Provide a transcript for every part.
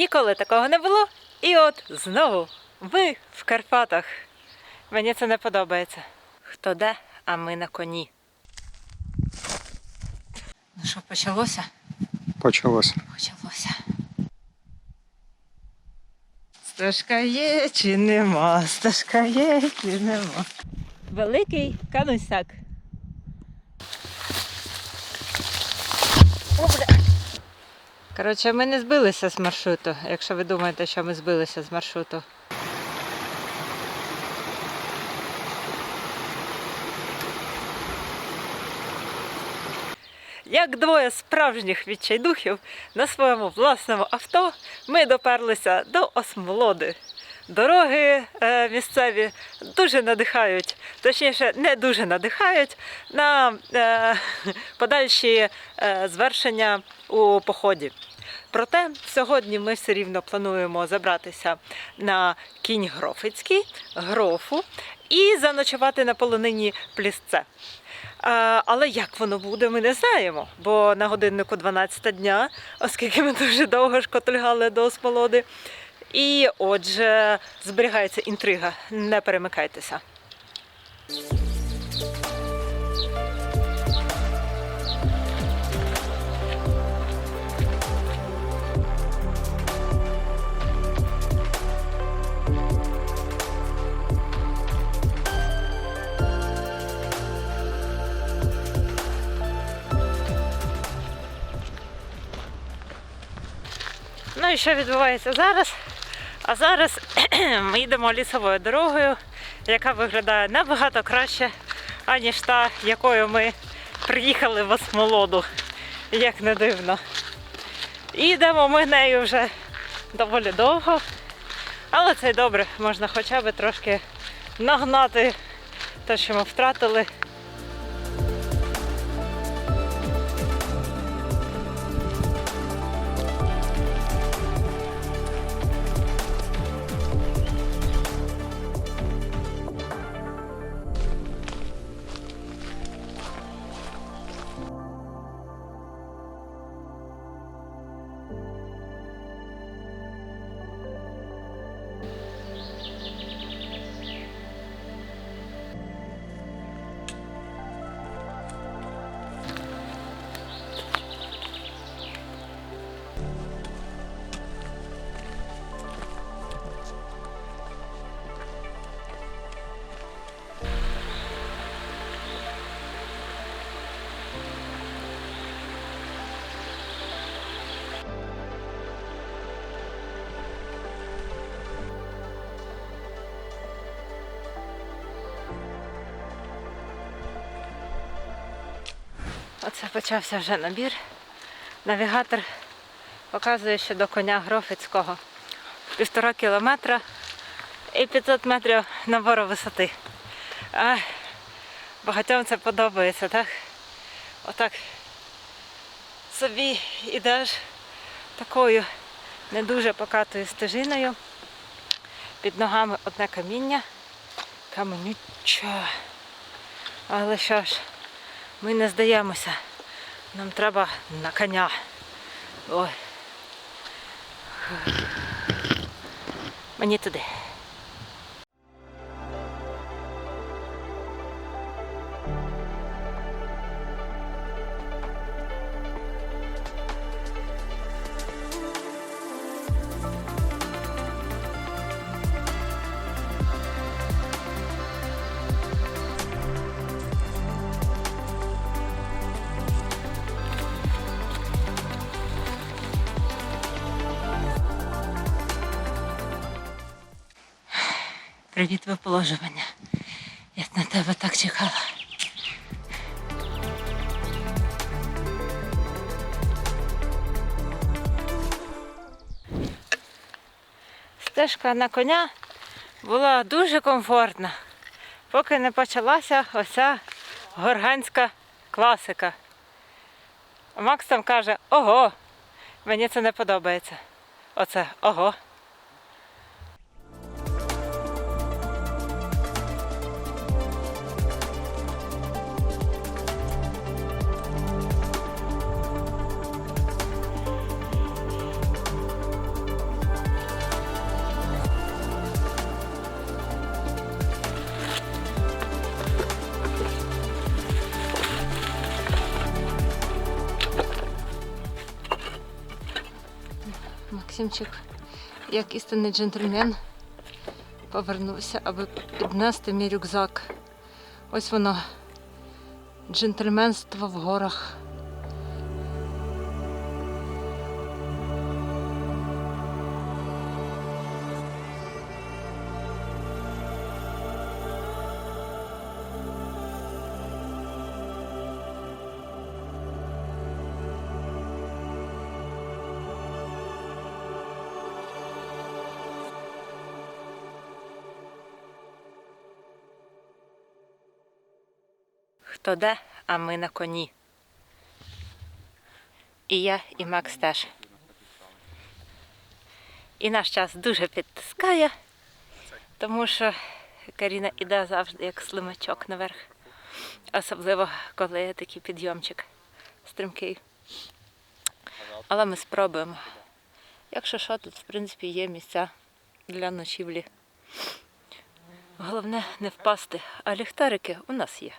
Ніколи такого не було. І от знову ми в Карпатах. Мені це не подобається. Хто де, а ми на коні. Ну що, почалося? Почалося. Почалося. Стежка є чи нема? Стежка є чи нема. Великий канусяк. О, бля. Коротше, ми не збилися з маршруту, якщо ви думаєте, що ми збилися з маршруту. Як двоє справжніх відчайдухів на своєму власному авто ми доперлися до Осмолоди. Дороги е, місцеві дуже надихають, точніше, не дуже надихають на е, подальші е, звершення у поході. Проте сьогодні ми все рівно плануємо забратися на кінь Грофицький, грофу і заночувати на полонині Плісце. Але як воно буде, ми не знаємо, бо на годиннику 12 дня, оскільки ми дуже довго шкотильгали до Осмолоди. І отже, зберігається інтрига, не перемикайтеся. Ну і що відбувається зараз? А зараз ми йдемо лісовою дорогою, яка виглядає набагато краще, аніж та, якою ми приїхали в Осмолоду, як не дивно. І йдемо ми нею вже доволі довго. Але це добре, можна хоча б трошки нагнати те, що ми втратили. Оце почався вже набір. Навігатор показує, що до коня Грофицького півтора кілометра і 500 метрів набору висоти. А, багатьом це подобається, так? Отак собі ідеш такою не дуже покатою стежиною. Під ногами одне каміння. Каменюча. Але що ж, ми не здаємося. Нам треба на коня. Ой. Мені туди. Привіт, виположування. Я на тебе так чекала. Стежка на коня була дуже комфортна, поки не почалася оця горганська класика. Макс там каже, ого, мені це не подобається. Оце ого. Максимчик, як істинний джентльмен, повернувся, аби піднести мій рюкзак. Ось воно. Джентльменство в горах. Хто де, а ми на коні. І я, і Макс теж. І наш час дуже підтискає, тому що Каріна іде завжди як слимачок наверх. Особливо, коли є такий підйомчик стрімкий. Але ми спробуємо. Якщо що, тут в принципі є місця для ночівлі. Головне не впасти, а ліхтарики у нас є.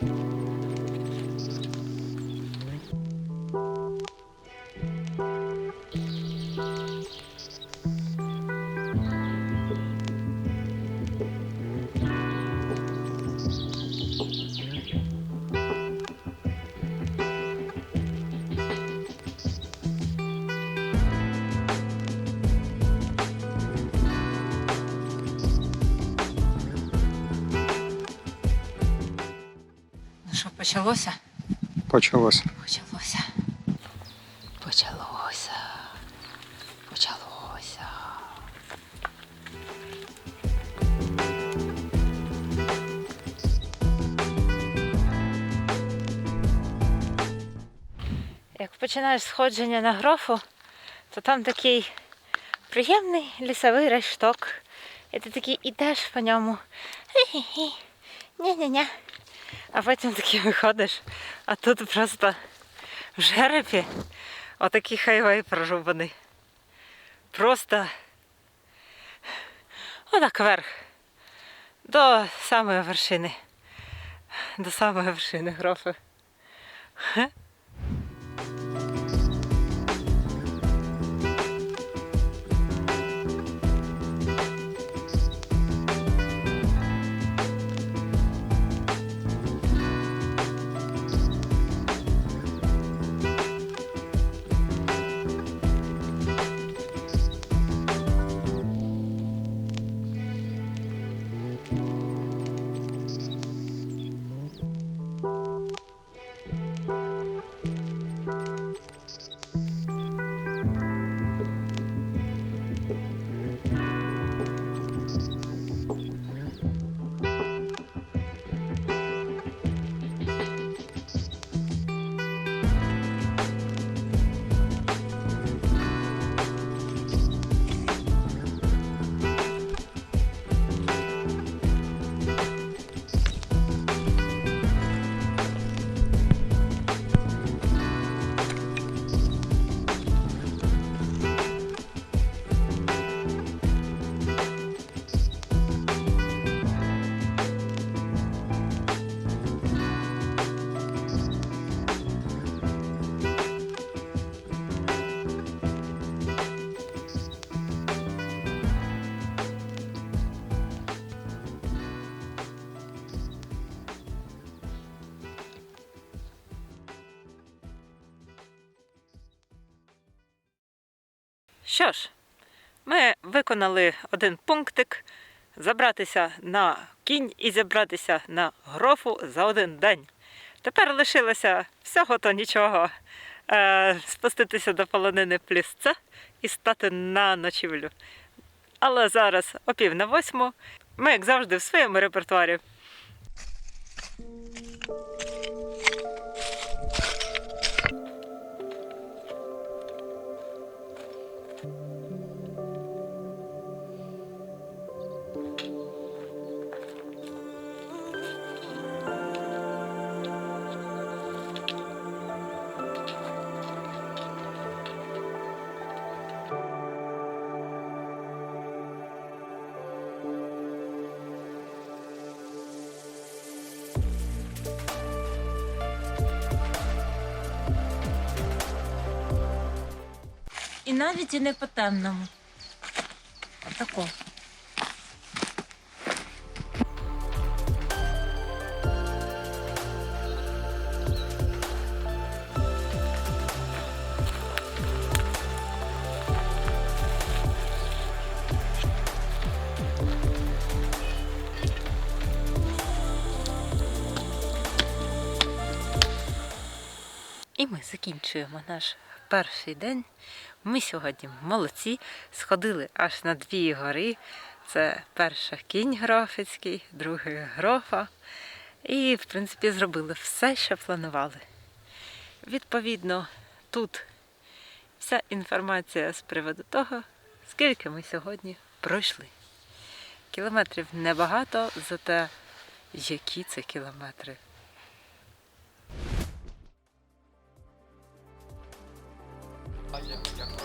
Ну почалося? Почалося. Почалося. Почалося. Почалося. Як починаєш сходження на грофу, то там такий приємний лісовий решток. І ти такий ідеш по ньому. Хі-хі-хі. Ня-ня-ня. А потім таки виходиш, а тут просто в жеребі отакий хайвей прорубаний. Просто отак вверх. До самої вершини. До самої вершини грофи. Що ж, ми виконали один пунктик забратися на кінь і зібратися на грофу за один день. Тепер лишилося всього то нічого. Е, спуститися до полонини плісця і стати на ночівлю. Але зараз о пів на восьму. Ми, як завжди, в своєму репертуарі. І не по темному. Отако. І ми закінчуємо наш перший день. Ми сьогодні молодці, сходили аж на дві гори. Це перша кінь Грофицький, другий грофа. І, в принципі, зробили все, що планували. Відповідно, тут вся інформація з приводу того, скільки ми сьогодні пройшли. Кілометрів небагато, зате які це кілометри. Hayır hayır.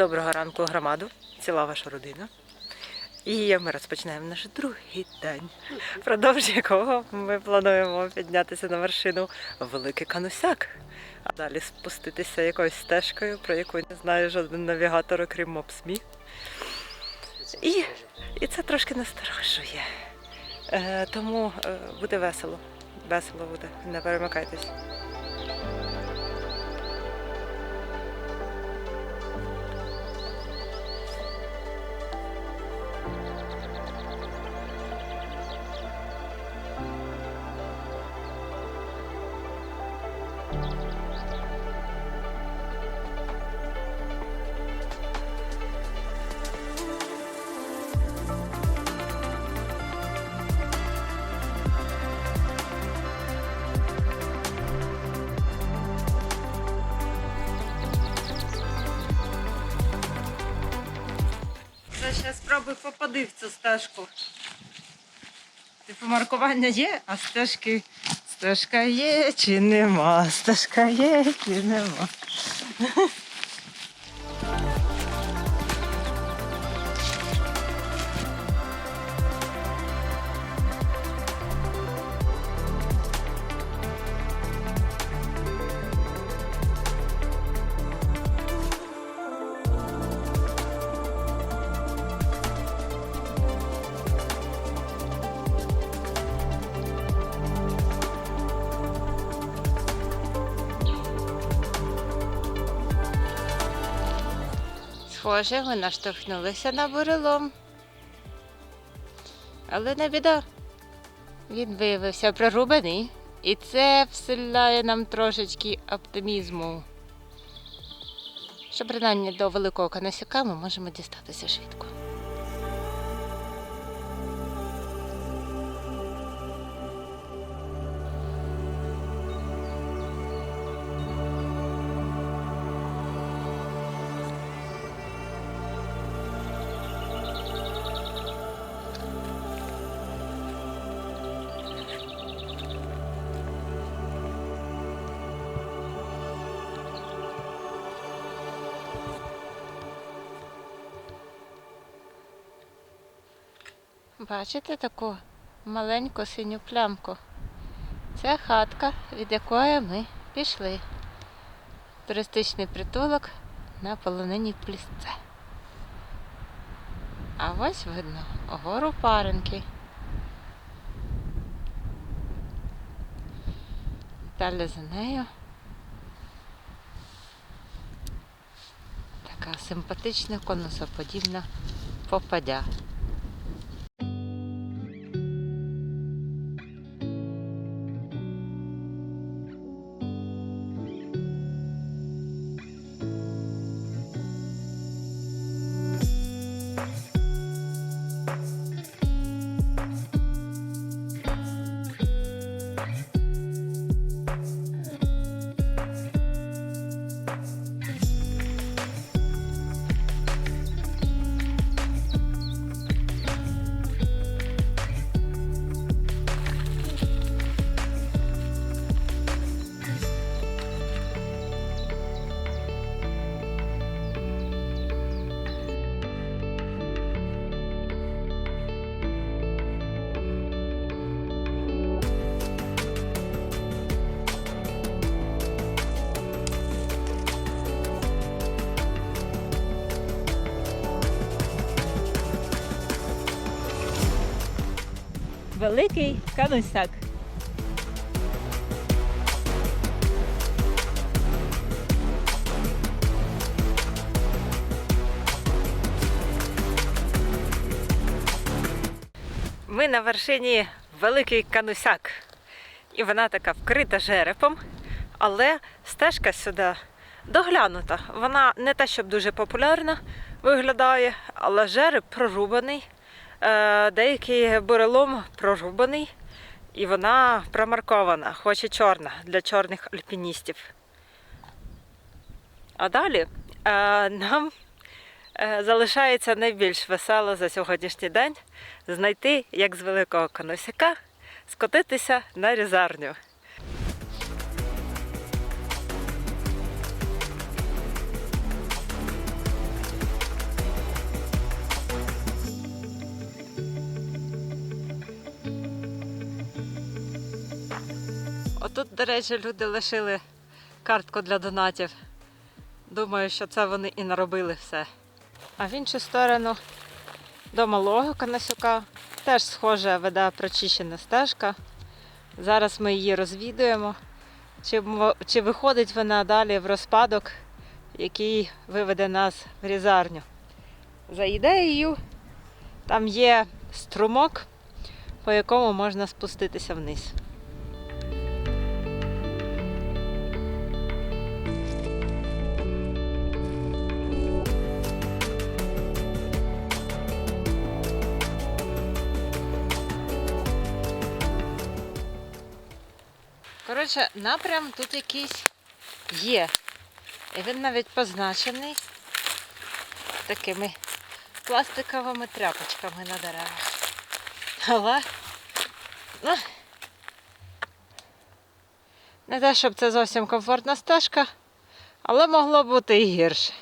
Доброго ранку, громаду, ціла ваша родина. І ми розпочинаємо наш другий день, впродовж якого ми плануємо піднятися на вершину Великий Канусяк, а далі спуститися якоюсь стежкою, про яку не знає жоден навігатор, окрім МОПСМІ. І, і це трошки насторожує. Е, тому е, буде весело. Весело буде, не перемикайтесь. Спробуй попади в цю стежку. Типу маркування є, а стежки. Стежка є чи нема? Стежка є чи нема. Ми наштовхнулися на бурелом. Але не біда. Він виявився прорубаний, і це вселяє нам трошечки оптимізму. Що принаймні до великого канасяка ми можемо дістатися швидко. Бачите таку маленьку синю плямку? Це хатка, від якої ми пішли. Туристичний притулок на полонині Плісце. А ось видно гору паренки. Далі за нею така симпатична конусоподібна попадя. Великий канусяк. Ми на вершині Великий Канусяк. І вона така вкрита жерепом, але стежка сюди доглянута. Вона не те, щоб дуже популярна виглядає, але жереб прорубаний. Е, деякий бурелом прорубаний, і вона промаркована, хоч і чорна для чорних альпіністів. А далі е, нам е, залишається найбільш весело за сьогоднішній день знайти, як з великого коносяка, скотитися на різарню. Отут, до речі, люди лишили картку для донатів. Думаю, що це вони і наробили все. А в іншу сторону до малого Канасюка теж схоже веде прочищена стежка. Зараз ми її розвідуємо. Чи, чи виходить вона далі в розпадок, який виведе нас в різарню. За ідеєю, там є струмок, по якому можна спуститися вниз. Коротше, напрям тут якийсь є. І він навіть позначений такими пластиковими тряпочками на деревах. Але ну, не те, щоб це зовсім комфортна стежка, але могло бути і гірше.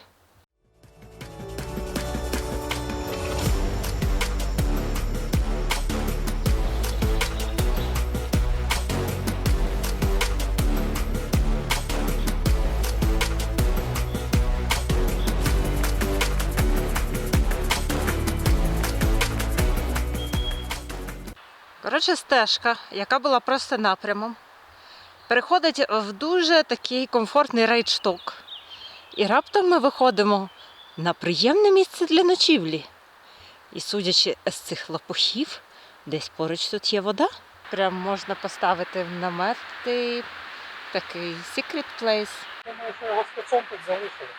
Коротше, стежка, яка була просто напрямом, переходить в дуже такий комфортний рейдшток. І раптом ми виходимо на приємне місце для ночівлі. І судячи з цих лопухів, десь поруч тут є вода. Прям можна поставити в намети такий secret place. Думаю, що його спецом тут залишили.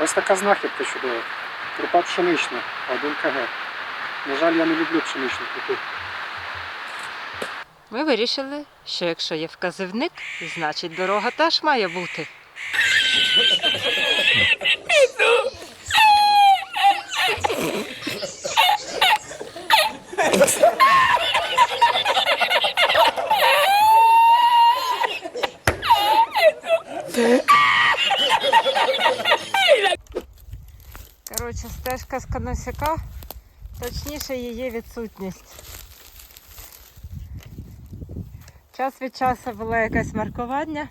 Ось така знахідка чудова. Крупа пшенична, 1 кг. На жаль, я не люблю пшеничну крупу. Ми вирішили, що якщо є вказівник, значить дорога теж має бути. Коротше, стежка з Каносяка Точніше, її відсутність. Час від часу було якесь маркування,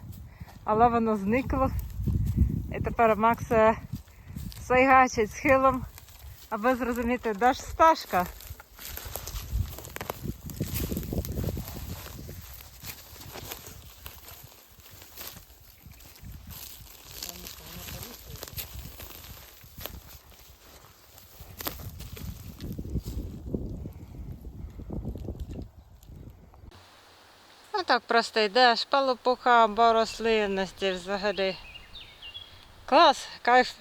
але воно зникло. І тепер Макс сайгачить схилом, аби зрозуміти, де ж стежка. Так просто йдеш по лопухам, по рослинності взагалі. Клас, кайф.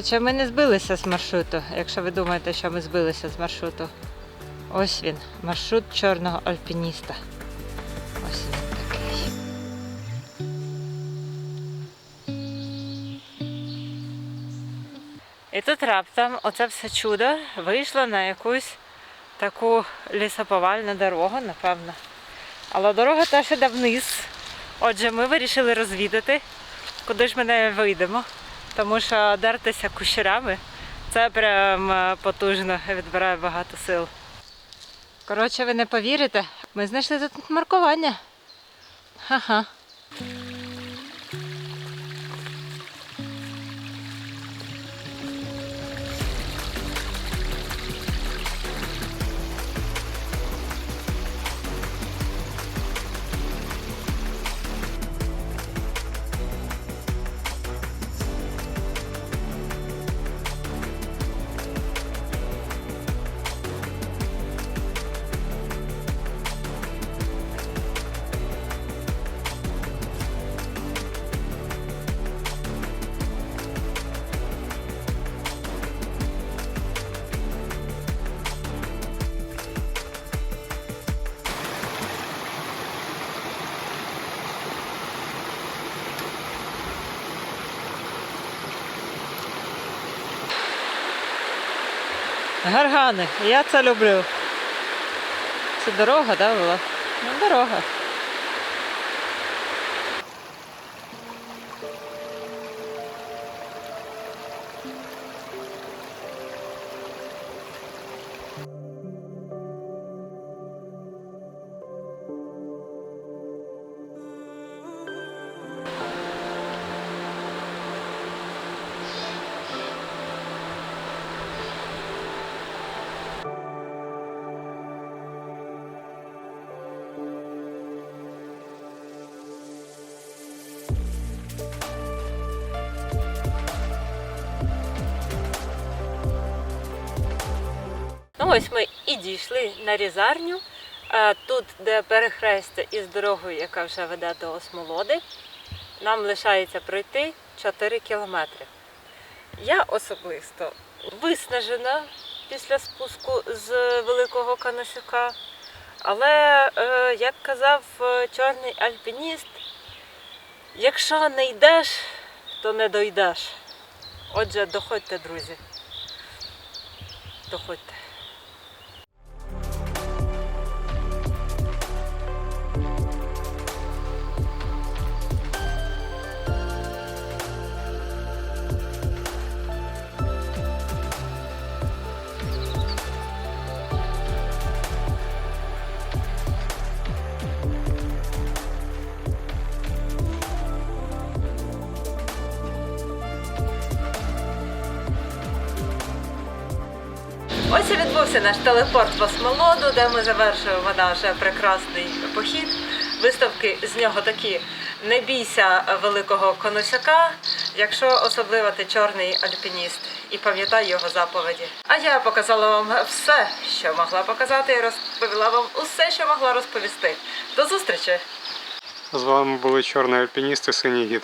Коротше, ми не збилися з маршруту, якщо ви думаєте, що ми збилися з маршруту. Ось він, маршрут чорного альпініста. Ось він такий. І тут раптом оце все чудо вийшло на якусь таку лісоповальну дорогу, напевно. Але дорога теж іде вниз. Отже, ми вирішили розвідати, куди ж ми не вийдемо. Тому що дертися кущерами це прям е, потужно відбирає багато сил. Коротше, ви не повірите, ми знайшли тут маркування. Ха-ха. Гаргани, я це люблю. Це дорога, да, була? Ну, дорога. Ось ми і дійшли на різарню. Тут, де перехрестя із дорогою, яка вже веде до Осмолоди, нам лишається пройти 4 кілометри. Я особисто виснажена після спуску з Великого Канасюка. Але, е, як казав е, чорний альпініст, якщо не йдеш, то не дойдеш. Отже, доходьте, друзі. Доходьте. Відбувся наш телепорт в Осмолоду, де ми завершуємо наш прекрасний похід. Виставки з нього такі: не бійся великого конусяка, якщо особливо ти чорний альпініст, і пам'ятай його заповіді. А я показала вам все, що могла показати, і розповіла вам усе, що могла розповісти. До зустрічі! З вами були чорний альпініст і синій гід.